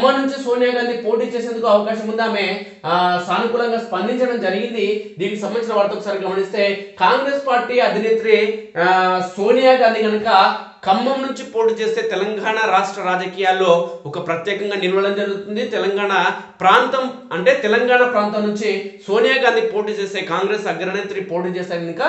ఖమ్మం నుంచి సోనియా గాంధీ పోటీ చేసేందుకు అవకాశం ఉంది ఆమె? సానుకూలంగా స్పందించడం జరిగింది. దీనికి సంబంధించిన వార్త ఒకసారి గమనిస్తే కాంగ్రెస్ పార్టీ అధినేత్రి ఆ, సోనియా గాంధీ కనుక ఖమ్మం నుంచి పోటీ చేస్తే తెలంగాణ రాష్ట్ర రాజకీయాల్లో ఒక ప్రత్యేకంగా నిలవడం జరుగుతుంది. తెలంగాణ ప్రాంతం అంటే తెలంగాణ ప్రాంతం నుంచి సోనియా గాంధీ పోటీ చేస్తే కాంగ్రెస్ అగ్రనేత్రి పోటీ చేస్తే కనుక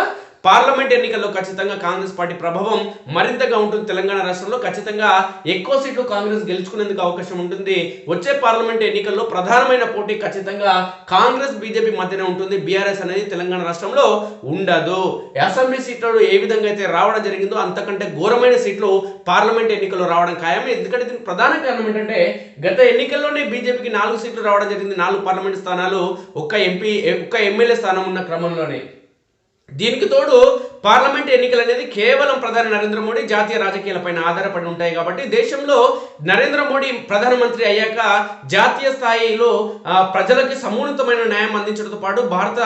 పార్లమెంట్ ఎన్నికల్లో ఖచ్చితంగా కాంగ్రెస్ పార్టీ ప్రభావం మరింతగా ఉంటుంది. తెలంగాణ రాష్ట్రంలో ఖచ్చితంగా ఎక్కువ సీట్లు కాంగ్రెస్ గెలుచుకునేందుకు అవకాశం ఉంటుంది. వచ్చే పార్లమెంట్ ఎన్నికల్లో ప్రధానమైన పోటీ ఖచ్చితంగా కాంగ్రెస్ బీజేపీ మధ్యనే ఉంటుంది. బీఆర్ఎస్ అనేది తెలంగాణ రాష్ట్రంలో ఉండదు. అసెంబ్లీ సీట్లు ఏ విధంగా అయితే రావడం జరిగిందో అంతకంటే ఘోరమైన సీట్లు పార్లమెంట్ ఎన్నికల్లో రావడం ఖాయం ఎందుకంటే దీనికి ప్రధాన కారణం ఏంటంటే గత ఎన్నికల్లోనే బీజేపీకి నాలుగు సీట్లు రావడం జరిగింది. నాలుగు పార్లమెంట్ స్థానాలు ఒక్క ఎంపీ ఒక్క ఎమ్మెల్యే స్థానం ఉన్న క్రమంలోనే. దీనికి తోడు పార్లమెంట్ ఎన్నికలు అనేది కేవలం ప్రధాని నరేంద్ర మోడీ జాతీయ రాజకీయాలపైన ఆధారపడి ఉంటాయి కాబట్టి దేశంలో నరేంద్ర మోడీ ప్రధానమంత్రి అయ్యాక జాతీయ స్థాయిలో ప్రజలకి సమున్నతమైన న్యాయం అందించడంతో పాటు భారత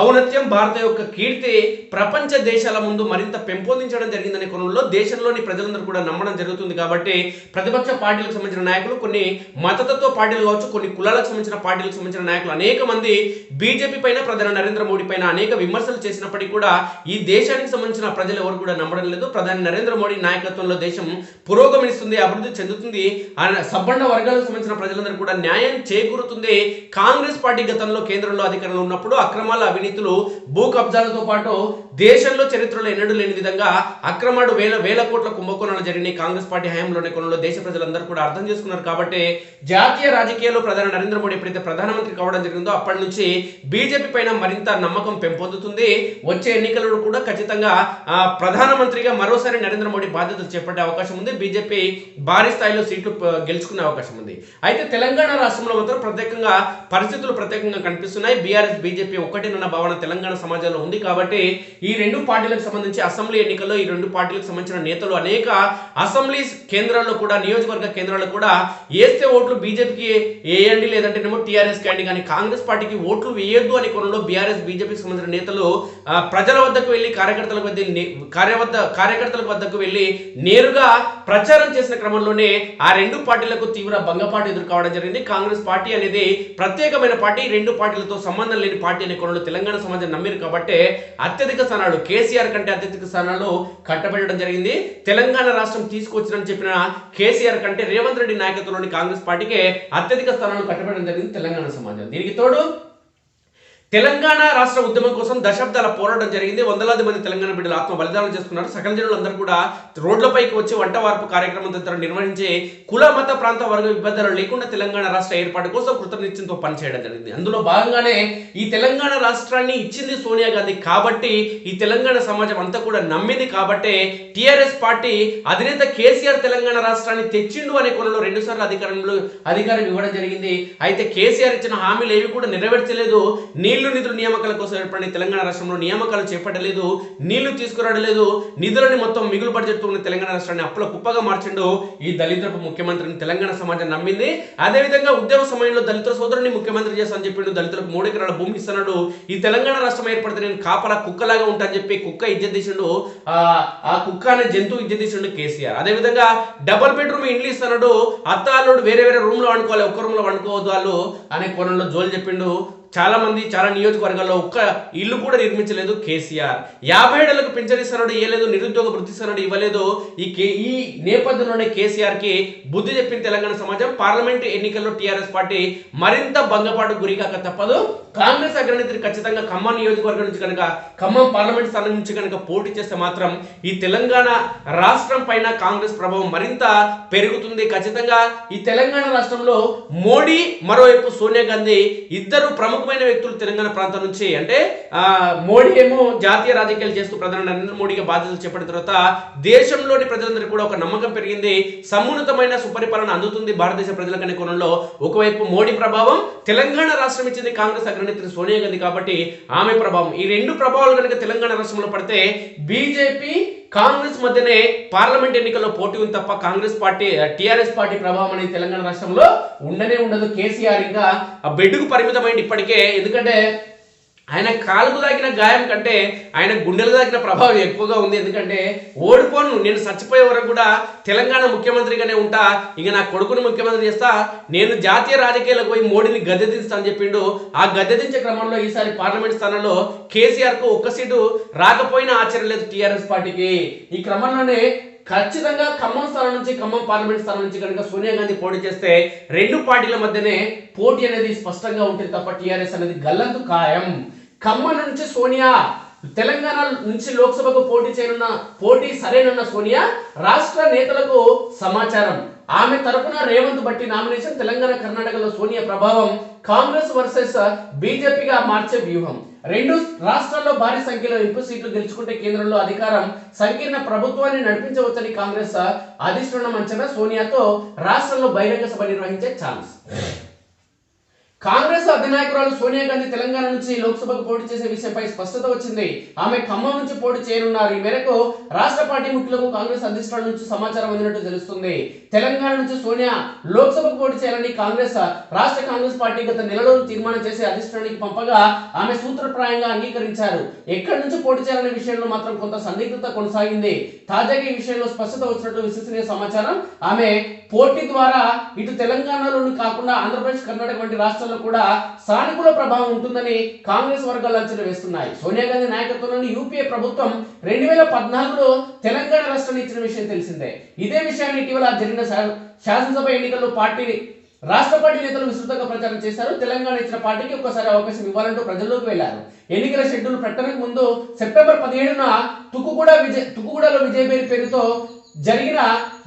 ఔన్నత్యం భారత యొక్క కీర్తి ప్రపంచ దేశాల ముందు మరింత పెంపొందించడం జరిగిందనే కోణంలో దేశంలోని ప్రజలందరూ కూడా నమ్మడం జరుగుతుంది కాబట్టి ప్రతిపక్ష పార్టీలకు సంబంధించిన నాయకులు కొన్ని మతతత్వ పార్టీలు కావచ్చు కొన్ని కులాలకు సంబంధించిన పార్టీలకు సంబంధించిన నాయకులు అనేక మంది బీజేపీ పైన ప్రధాని నరేంద్ర మోడీ పైన అనేక విమర్శలు చేసినప్పటికీ కూడా ఈ దేశానికి సంబంధించిన ప్రజలు ఎవరు కూడా నమ్మడం లేదు. ప్రధాని నరేంద్ర మోడీ నాయకత్వంలో దేశం పురోగమిస్తుంది అభివృద్ధి చెందుతుంది. సబ్బండ వర్గాలకు సంబంధించిన ప్రజలందరూ కూడా న్యాయం చేకూరుతుంది. కాంగ్రెస్ పార్టీ గతంలో కేంద్రంలో అధికారంలో ఉన్నప్పుడు అక్రమాల అవినీతులు భూ కబ్జాలతో పాటు దేశంలో చరిత్రలో ఎన్నడూ లేని విధంగా అక్రమాడు వేల వేల కోట్ల కుంభకోణాలు జరిగినాయి. కాంగ్రెస్ పార్టీ హయాంలోనే కొనలో దేశ ప్రజలందరూ కూడా అర్థం చేసుకున్నారు కాబట్టి జాతీయ రాజకీయాల్లో ప్రధాని నరేంద్ర మోడీ ఎప్పుడైతే ప్రధానమంత్రి కావడం జరిగిందో అప్పటి నుంచి బీజేపీ పైన మరింత నమ్మకం పెంపొందుతుంది. వచ్చే ఎన్నికలలో కూడా ఖచ్చితంగా ఖచ్చితంగా ప్రధానమంత్రిగా మరోసారి నరేంద్ర మోడీ బాధ్యతలు చేపట్టే అవకాశం ఉంది. బీజేపీ భారీ స్థాయిలో సీట్లు గెలుచుకునే అవకాశం ఉంది. అయితే తెలంగాణ రాష్ట్రంలో మాత్రం ప్రత్యేకంగా పరిస్థితులు ప్రత్యేకంగా కనిపిస్తున్నాయి. బీఆర్ఎస్ బీజేపీ ఒక్కటేనన్న భావన తెలంగాణ సమాజంలో ఉంది కాబట్టి ఈ రెండు పార్టీలకు సంబంధించి అసెంబ్లీ ఎన్నికల్లో ఈ రెండు పార్టీలకు సంబంధించిన నేతలు అనేక అసెంబ్లీ కేంద్రాల్లో కూడా నియోజకవర్గ కేంద్రాల్లో కూడా వేస్తే ఓట్లు బీజేపీకి వేయండి లేదంటేనేమో టీఆర్ఎస్ క్యాండి కానీ కాంగ్రెస్ పార్టీకి ఓట్లు వేయొద్దు అనే కోణంలో బీఆర్ఎస్ బీజేపీకి సంబంధించిన నేతలు ప్రజల వద్దకు వెళ్ళి కార్యక్రమం వద్ద కార్య వద్ద కార్యకర్తల వద్దకు వెళ్ళి నేరుగా ప్రచారం చేసిన క్రమంలోనే ఆ రెండు పార్టీలకు తీవ్ర భంగపాటు ఎదురు కావడం జరిగింది. కాంగ్రెస్ పార్టీ అనేది ప్రత్యేకమైన పార్టీ రెండు పార్టీలతో సంబంధం లేని పార్టీ అనే కోణంలో తెలంగాణ సమాజం నమ్మిరు కాబట్టి అత్యధిక స్థానాలు కేసీఆర్ కంటే అత్యధిక స్థానాలు కట్టబెట్టడం జరిగింది. తెలంగాణ రాష్ట్రం తీసుకొచ్చినని చెప్పిన కేసీఆర్ కంటే రేవంత్ రెడ్డి నాయకత్వంలోని కాంగ్రెస్ పార్టీకే అత్యధిక స్థానాలు కట్టబెట్టడం జరిగింది తెలంగాణ సమాజం. దీనికి తోడు తెలంగాణ రాష్ట్ర ఉద్యమం కోసం దశాబ్దాల పోరాటం జరిగింది. వందలాది మంది తెలంగాణ బిడ్డలు ఆత్మ బలిదానం చేసుకున్నారు. సకల జనులందరూ కూడా రోడ్లపైకి వచ్చి వంట వార్పు కార్యక్రమం తదితర నిర్వహించి కుల మత ప్రాంత వర్గ విభజనలు లేకుండా తెలంగాణ రాష్ట్ర ఏర్పాటు కోసం కృతనిశ్చయంతో పనిచేయడం జరిగింది. అందులో భాగంగానే ఈ తెలంగాణ రాష్ట్రాన్ని ఇచ్చింది సోనియా గాంధీ కాబట్టి ఈ తెలంగాణ సమాజం అంతా కూడా నమ్మింది కాబట్టి టీఆర్ఎస్ పార్టీ అధినేత కేసీఆర్ తెలంగాణ రాష్ట్రాన్ని తెచ్చిండు అనే కొనలో రెండు సార్లు అధికారంలో అధికారం ఇవ్వడం జరిగింది. అయితే కేసీఆర్ ఇచ్చిన హామీలు ఏవి కూడా నెరవేర్చలేదు. నీళ్ళు నిధుల నియామకాల కోసం ఏర్పడిన తెలంగాణ రాష్ట్రంలో నియామకాలు చేపట్టలేదు నీళ్ళు తీసుకురాడలేదు నిధులని మొత్తం మిగులు బడ్జెట్ ఉన్న తెలంగాణ రాష్ట్రాన్ని అప్పుల కుప్పగా మార్చిండు ఈ దళితులకు ముఖ్యమంత్రిని తెలంగాణ సమాజం నమ్మింది. అదేవిధంగా ఉద్యమ సమయంలో దళితుల సోదరుని ముఖ్యమంత్రి చేస్తానని చెప్పిండు దళితులకు మూడు ఎకరాల భూమి ఇస్తున్నాడు. ఈ తెలంగాణ రాష్ట్రం ఏర్పడితే నేను కాపలా కుక్కలాగా ఉంటా అని చెప్పి కుక్క ఇజ్జత్ తీసిండు. ఆ కుక్క అనే జంతువు ఇజ్జత్ తీసిండు కేసీఆర్. అదేవిధంగా డబుల్ బెడ్రూమ్ ఇండ్లు ఇస్తున్నాడు. అత్త అల్లుడు వేరే వేరే రూమ్లో వండుకోవాలి ఒక్క రూమ్లో వండుకోవద్దు వాళ్ళు అనే కోణంలో జోలు చెప్పిండు. చాలా మంది చాలా నియోజకవర్గాల్లో ఒక్క ఇల్లు కూడా నిర్మించలేదు కేసీఆర్. యాభై ఏళ్ళకు పింఛనిస్తున్నాడు ఇవ్వలేదు నిరుద్యోగ వృత్తి ఇస్తున్నాడు ఇవ్వలేదు. ఈ కే ఈ నేపథ్యంలోనే కేసీఆర్కి బుద్ధి చెప్పిన తెలంగాణ సమాజం పార్లమెంట్ ఎన్నికల్లో టీఆర్ఎస్ పార్టీ మరింత భంగపాటు గురికాక తప్పదు. కాంగ్రెస్ అగ్రనేత్రి ఖచ్చితంగా ఖమ్మం నియోజకవర్గం నుంచి కనుక ఖమ్మం పార్లమెంట్ స్థానం నుంచి కనుక పోటీ చేస్తే మాత్రం ఈ తెలంగాణ రాష్ట్రం పైన కాంగ్రెస్ ప్రభావం మరింత పెరుగుతుంది. ఖచ్చితంగా ఈ తెలంగాణ రాష్ట్రంలో మోడీ మరోవైపు సోనియా గాంధీ ఇద్దరు ప్రముఖ ప్రముఖమైన వ్యక్తులు తెలంగాణ ప్రాంతం నుంచి అంటే మోడీ ఏమో జాతీయ రాజకీయాలు చేస్తూ ప్రధాని నరేంద్ర మోడీకి బాధ్యతలు చేపట్టిన తర్వాత దేశంలోని ప్రజలందరికీ కూడా ఒక నమ్మకం పెరిగింది సమున్నతమైన సుపరిపాలన అందుతుంది భారతదేశ ప్రజలకనే కోణంలో. ఒకవైపు మోడీ ప్రభావం తెలంగాణ రాష్ట్రం ఇచ్చింది కాంగ్రెస్ అగ్రనేత్రి సోనియా గాంధీ కాబట్టి ఆమె ప్రభావం. ఈ రెండు ప్రభావాలు కనుక తెలంగాణ రాష్ట్రంలో పడితే బీజేపీ కాంగ్రెస్ మధ్యనే పార్లమెంట్ ఎన్నికల్లో పోటీ ఉంది తప్ప కాంగ్రెస్ పార్టీ టిఆర్ఎస్ పార్టీ ప్రభావం అనేది తెలంగాణ రాష్ట్రంలో ఉండనే ఉండదు. కేసీఆర్ ఇంకా ఆ బెడ్కు పరిమితమైంది ఇప్పటికే. ఎందుకంటే ఆయన కాలుకు తాకిన గాయం కంటే ఆయన గుండెలు తాకిన ప్రభావం ఎక్కువగా ఉంది. ఎందుకంటే ఓడిపోను నేను చచ్చిపోయే వరకు కూడా తెలంగాణ ముఖ్యమంత్రిగానే ఉంటా ఇక నా కొడుకుని ముఖ్యమంత్రి చేస్తా నేను జాతీయ రాజకీయాలకు పోయి మోడీని గద్దె అని చెప్పిండు. ఆ గద్దె దించే క్రమంలో ఈసారి పార్లమెంట్ స్థానంలో కేసీఆర్కు ఒక్క సీటు రాకపోయినా ఆశ్చర్యం లేదు టీఆర్ఎస్ పార్టీకి. ఈ క్రమంలోనే ఖచ్చితంగా ఖమ్మం స్థానం నుంచి ఖమ్మం పార్లమెంట్ స్థానం నుంచి కనుక సోనియా గాంధీ పోటీ చేస్తే రెండు పార్టీల మధ్యనే పోటీ అనేది స్పష్టంగా ఉంటుంది తప్ప టీఆర్ఎస్ అనేది గల్లంతు ఖాయం. ఖమ్మం నుంచి సోనియా తెలంగాణ నుంచి లోక్సభకు పోటీ చేయనున్న పోటీ సరేనన్న సోనియా రాష్ట్ర నేతలకు సమాచారం. ఆమె తరపున రేవంత్ బట్టి నామినేషన్ తెలంగాణ కర్ణాటకలో సోనియా ప్రభావం కాంగ్రెస్ వర్సెస్ బీజేపీగా మార్చే వ్యూహం. రెండు రాష్ట్రాల్లో భారీ సంఖ్యలో ఎంపీ సీట్లు గెలుచుకుంటే కేంద్రంలో అధికారం సంకీర్ణ ప్రభుత్వాన్ని నడిపించవచ్చని కాంగ్రెస్ అధిష్టానం అంచనా సోనియాతో రాష్ట్రంలో బహిరంగ సభ నిర్వహించే ఛాన్స్. కాంగ్రెస్ అధినాయకురాలు సోనియా గాంధీ తెలంగాణ నుంచి లోక్సభకు పోటీ చేసే విషయంపై స్పష్టత వచ్చింది. ఆమె ఖమ్మం నుంచి పోటీ చేయనున్నారు. ఈ మేరకు రాష్ట్ర పార్టీ ముఖ్యులకు కాంగ్రెస్ అధిష్టానం నుంచి సమాచారం అందినట్టు తెలుస్తుంది. తెలంగాణ నుంచి సోనియా లోక్సభకు పోటీ చేయాలని కాంగ్రెస్ రాష్ట్ర కాంగ్రెస్ పార్టీ గత నెలలో తీర్మానం చేసి అధిష్టానానికి పంపగా ఆమె సూత్రప్రాయంగా అంగీకరించారు. ఎక్కడి నుంచి పోటీ చేయాలనే విషయంలో మాత్రం కొంత సందిగ్ధత కొనసాగింది. తాజాగా ఈ విషయంలో స్పష్టత వచ్చినట్టు విశ్వసనీయ సమాచారం ఆమె పోటీ ద్వారా ఇటు తెలంగాణలోని కాకుండా ఆంధ్రప్రదేశ్ కర్ణాటక వంటి రాష్ట్రాల్లో కూడా సానుకూల ప్రభావం ఉంటుందని కాంగ్రెస్ వర్గాలు అంచనా వేస్తున్నాయి. సోనియా గాంధీ నాయకత్వంలోని యూపీఏ ప్రభుత్వం రెండు వేల పద్నాలుగులో తెలంగాణ రాష్ట్రాన్ని ఇచ్చిన విషయం తెలిసిందే. ఇదే విషయాన్ని ఇటీవల జరిగిన శాసనసభ ఎన్నికల్లో పార్టీ రాష్ట్ర పార్టీ నేతలు విస్తృతంగా ప్రచారం చేశారు. తెలంగాణ ఇచ్చిన పార్టీకి ఒక్కసారి అవకాశం ఇవ్వాలంటూ ప్రజల్లోకి వెళ్ళారు ఎన్నికల షెడ్యూల్ ప్రకటనకు ముందు సెప్టెంబర్ పదిహేడున తుక్కుగూడ విజయ్ తుక్కుగూడలో విజయబేరి పేరుతో జరిగిన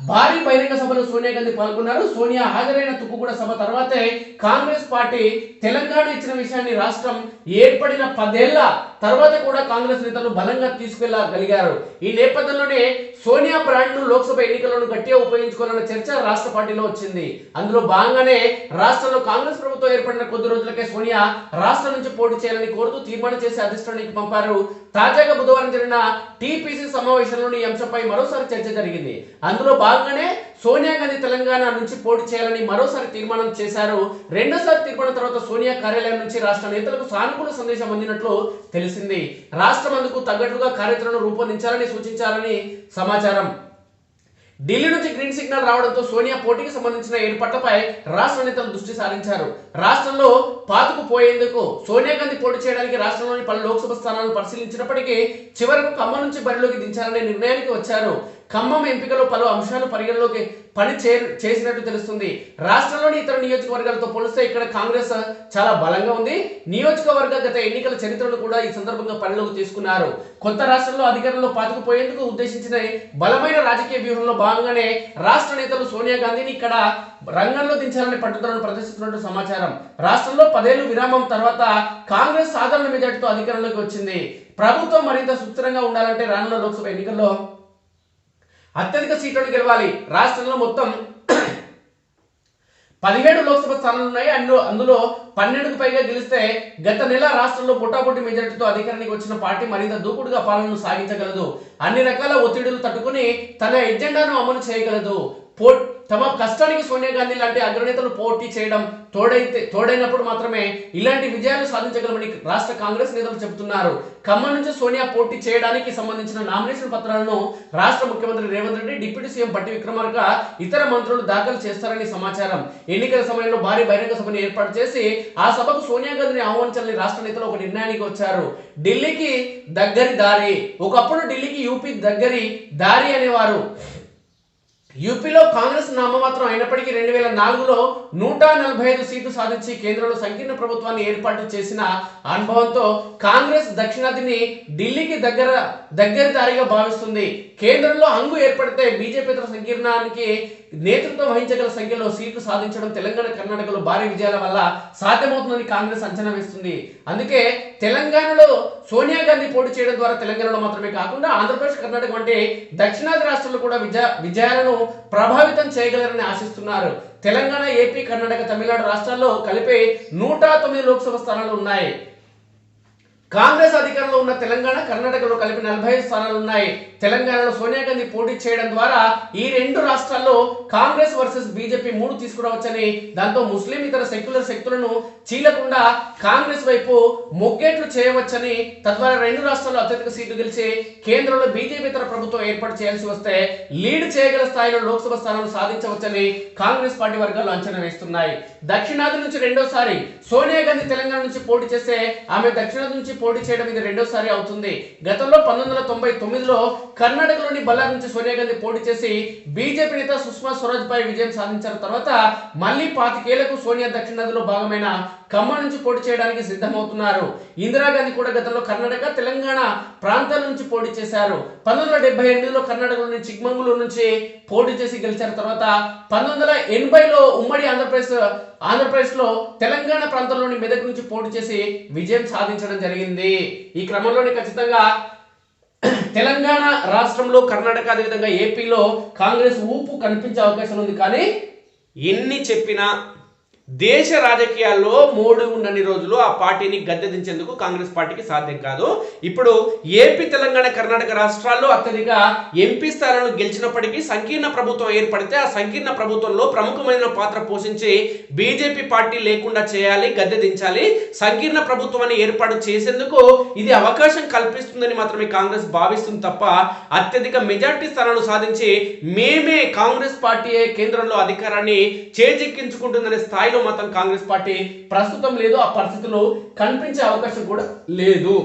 భారీ బహిరంగ సభలో సోనియా గాంధీ పాల్గొన్నారు. సోనియా హాజరైన తుక్కుగూడ సభ తర్వాతే కాంగ్రెస్ పార్టీ తెలంగాణ ఇచ్చిన విషయాన్ని రాష్ట్రం ఏర్పడిన పదేళ్ళ తర్వాత కూడా కాంగ్రెస్ నేతలు బలంగా తీసుకెళ్ళగలిగారు. ఈ నేపథ్యంలోనే సోనియా బ్రాండ్ను లోక్సభ ఎన్నికలను గట్టిగా ఉపయోగించుకోవాలన్న చర్చ రాష్ట్ర పార్టీలో వచ్చింది. అందులో భాగంగానే రాష్ట్రంలో కాంగ్రెస్ ప్రభుత్వం ఏర్పడిన కొద్ది రోజులకే సోనియా రాష్ట్రం నుంచి పోటీ చేయాలని కోరుతూ తీర్మానం చేసి అధిష్టానానికి పంపారు. తాజాగా బుధవారం జరిగిన టీపీసీ సమావేశంలోని ఈ అంశంపై మరోసారి చర్చ జరిగింది. అందులో భాగంగానే సోనియా గాంధీ తెలంగాణ నుంచి పోటీ చేయాలని మరోసారి తీర్మానం చేశారు. రెండోసారి తీర్మానం తర్వాత సోనియా కార్యాలయం నుంచి రాష్ట్ర నేతలకు సానుకూల సందేశం అందినట్లు తెలిసింది. రాష్ట్రం అందుకు తగ్గట్టుగా కార్యాచరణను రూపొందించాలని సూచించాలని సమాచారం. ఢిల్లీ నుంచి గ్రీన్ సిగ్నల్ రావడంతో సోనియా పోటీకి సంబంధించిన ఏర్పాట్లపై రాష్ట్ర నేతలు దృష్టి సారించారు. రాష్ట్రంలో పాతుకు పోయేందుకు సోనియా గాంధీ పోటీ చేయడానికి రాష్ట్రంలోని పలు లోక్సభ స్థానాలను పరిశీలించినప్పటికీ చివరకు ఖమ్మం నుంచి బరిలోకి దించాలనే నిర్ణయానికి వచ్చారు. ఖమ్మం ఎంపికలో పలు అంశాలు పరిగణలోకి పని చే చేసినట్టు తెలుస్తుంది. రాష్ట్రంలోని ఇతర నియోజకవర్గాలతో పోలిస్తే ఇక్కడ కాంగ్రెస్ చాలా బలంగా ఉంది. నియోజకవర్గ గత ఎన్నికల చరిత్రను కూడా ఈ సందర్భంగా పనిలోకి తీసుకున్నారు. కొత్త రాష్ట్రంలో అధికారంలో పాతుకుపోయేందుకు ఉద్దేశించిన బలమైన రాజకీయ వ్యూహంలో భాగంగానే రాష్ట్ర నేతలు సోనియా గాంధీని ఇక్కడ రంగంలో దించాలని పట్టుదలను ప్రదర్శిస్తున్నట్టు సమాచారం. రాష్ట్రంలో పదేళ్ళు విరామం తర్వాత కాంగ్రెస్ సాధారణ మెజార్టీతో అధికారంలోకి వచ్చింది. ప్రభుత్వం మరింత సుస్థిరంగా ఉండాలంటే రానున్న లోక్సభ ఎన్నికల్లో అత్యధిక సీట్లను గెలవాలి. రాష్ట్రంలో మొత్తం పదిహేడు లోక్సభ స్థానాలు ఉన్నాయి. అందులో అందులో పన్నెండుకు పైగా గెలిస్తే గత నెల రాష్ట్రంలో పుట్టాపుట్టి మెజార్టీతో అధికారానికి వచ్చిన పార్టీ మరింత దూకుడుగా పాలనను సాగించగలదు. అన్ని రకాల ఒత్తిడులు తట్టుకుని తన ఎజెండాను అమలు చేయగలదు. పో తమ కష్టానికి సోనియా గాంధీ లాంటి అగ్రనేతలు పోటీ చేయడం తోడైతే తోడైనప్పుడు మాత్రమే ఇలాంటి విజయాలు సాధించగలమని రాష్ట్ర కాంగ్రెస్ నేతలు చెబుతున్నారు. ఖమ్మం నుంచి సోనియా పోటీ చేయడానికి సంబంధించిన నామినేషన్ పత్రాలను రాష్ట్ర ముఖ్యమంత్రి రేవంత్ రెడ్డి డిప్యూటీ సీఎం బట్టి విక్రమార్క ఇతర మంత్రులు దాఖలు చేస్తారని సమాచారం. ఎన్నికల సమయంలో భారీ బహిరంగ సభను ఏర్పాటు చేసి ఆ సభకు సోనియా గాంధీని ఆహ్వానించాలని రాష్ట్ర నేతలు ఒక నిర్ణయానికి వచ్చారు. ఢిల్లీకి దగ్గరి దారి ఒకప్పుడు ఢిల్లీకి యూపీ దగ్గరి దారి అనేవారు. యూపీలో కాంగ్రెస్ నామమాత్రం అయినప్పటికీ రెండు వేల నాలుగులో నూట నలభై ఐదు సీట్లు సాధించి కేంద్రంలో సంకీర్ణ ప్రభుత్వాన్ని ఏర్పాటు చేసిన అనుభవంతో కాంగ్రెస్ దక్షిణాదిని ఢిల్లీకి దగ్గర దగ్గరదారిగా భావిస్తుంది. కేంద్రంలో హంగు ఏర్పడితే బీజేపీ సంకీర్ణానికి నేతృత్వం వహించగల సంఖ్యలో సీట్లు సాధించడం తెలంగాణ కర్ణాటకలో భారీ విజయాల వల్ల సాధ్యమవుతుందని కాంగ్రెస్ అంచనా వేస్తుంది. అందుకే తెలంగాణలో సోనియా గాంధీ పోటీ చేయడం ద్వారా తెలంగాణలో మాత్రమే కాకుండా ఆంధ్రప్రదేశ్ కర్ణాటక వంటి దక్షిణాది రాష్ట్రాల్లో కూడా విజయ విజయాలను ప్రభావితం చేయగలరని ఆశిస్తున్నారు. తెలంగాణ ఏపీ కర్ణాటక తమిళనాడు రాష్ట్రాల్లో కలిపి నూట తొమ్మిది లోక్సభ స్థానాలు ఉన్నాయి. కాంగ్రెస్ అధికారంలో ఉన్న తెలంగాణ కర్ణాటకలో కలిపి నలభై ఐదు స్థానాలు ఉన్నాయి. తెలంగాణలో సోనియా గాంధీ పోటీ చేయడం ద్వారా ఈ రెండు రాష్ట్రాల్లో కాంగ్రెస్ వర్సెస్ బీజేపీ మూడు తీసుకురావచ్చని దాంతో ముస్లిం ఇతర సెక్యులర్ శక్తులను చీలకుండా కాంగ్రెస్ వైపు మొగ్గేట్లు చేయవచ్చని తద్వారా రెండు రాష్ట్రాల్లో అత్యధిక సీట్లు గెలిచి కేంద్రంలో బీజేపీ ఇతర ప్రభుత్వం ఏర్పాటు చేయాల్సి వస్తే లీడ్ చేయగల స్థాయిలో లోక్సభ స్థానాలు సాధించవచ్చని కాంగ్రెస్ పార్టీ వర్గాలు అంచనా వేస్తున్నాయి. దక్షిణాది నుంచి రెండోసారి సోనియా గాంధీ తెలంగాణ నుంచి పోటీ చేస్తే ఆమె దక్షిణాది నుంచి పోటీ చేయడం ఇది రెండోసారి అవుతుంది. గతంలో పంతొమ్మిది వందల తొంభై తొమ్మిదిలో కర్ణాటకలోని బల్లార్ నుంచి సోనియా గాంధీ పోటీ చేసి బీజేపీ నేత సుష్మా స్వరాజ్ పై విజయం సాధించిన తర్వాత మళ్ళీ పాతికేళ్ళకు సోనియా దక్షిణాదిలో భాగమైన ఖమ్మం నుంచి పోటీ చేయడానికి సిద్ధమవుతున్నారు. ఇందిరాగాంధీ కూడా గతంలో కర్ణాటక తెలంగాణ ప్రాంతాల నుంచి పోటీ చేశారు. పంతొమ్మిది వందల డెబ్బై ఎనిమిదిలో కర్ణాటకలోని చిక్మంగళూరు నుంచి పోటీ చేసి గెలిచిన తర్వాత పంతొమ్మిది వందల ఎనభైలో ఉమ్మడి ఆంధ్రప్రదేశ్ ఆంధ్రప్రదేశ్లో తెలంగాణ ప్రాంతంలోని మెదక్ నుంచి పోటీ చేసి విజయం సాధించడం జరిగింది. ఈ క్రమంలోనే ఖచ్చితంగా తెలంగాణ రాష్ట్రంలో కర్ణాటక అదేవిధంగా ఏపీలో కాంగ్రెస్ ఊపు కనిపించే అవకాశం ఉంది. కానీ ఎన్ని చెప్పినా దేశ రాజకీయాల్లో మోడీ ఉన్నన్ని రోజులు ఆ పార్టీని గద్దె దించేందుకు కాంగ్రెస్ పార్టీకి సాధ్యం కాదు. ఇప్పుడు ఏపీ తెలంగాణ కర్ణాటక రాష్ట్రాల్లో అత్యధిక ఎంపీ స్థానాలను గెలిచినప్పటికీ సంకీర్ణ ప్రభుత్వం ఏర్పడితే ఆ సంకీర్ణ ప్రభుత్వంలో ప్రముఖమైన పాత్ర పోషించి బీజేపీ పార్టీ లేకుండా చేయాలి గద్దె దించాలి సంకీర్ణ ప్రభుత్వాన్ని ఏర్పాటు చేసేందుకు ఇది అవకాశం కల్పిస్తుందని మాత్రమే కాంగ్రెస్ భావిస్తుంది తప్ప అత్యధిక మెజార్టీ స్థానాలు సాధించి మేమే కాంగ్రెస్ పార్టీయే కేంద్రంలో అధికారాన్ని చేజిక్కించుకుంటుందనే స్థాయిలో మాత్రం కాంగ్రెస్ పార్టీ ప్రస్తుతం లేదు ఆ పరిస్థితులు కనిపించే అవకాశం కూడా లేదు.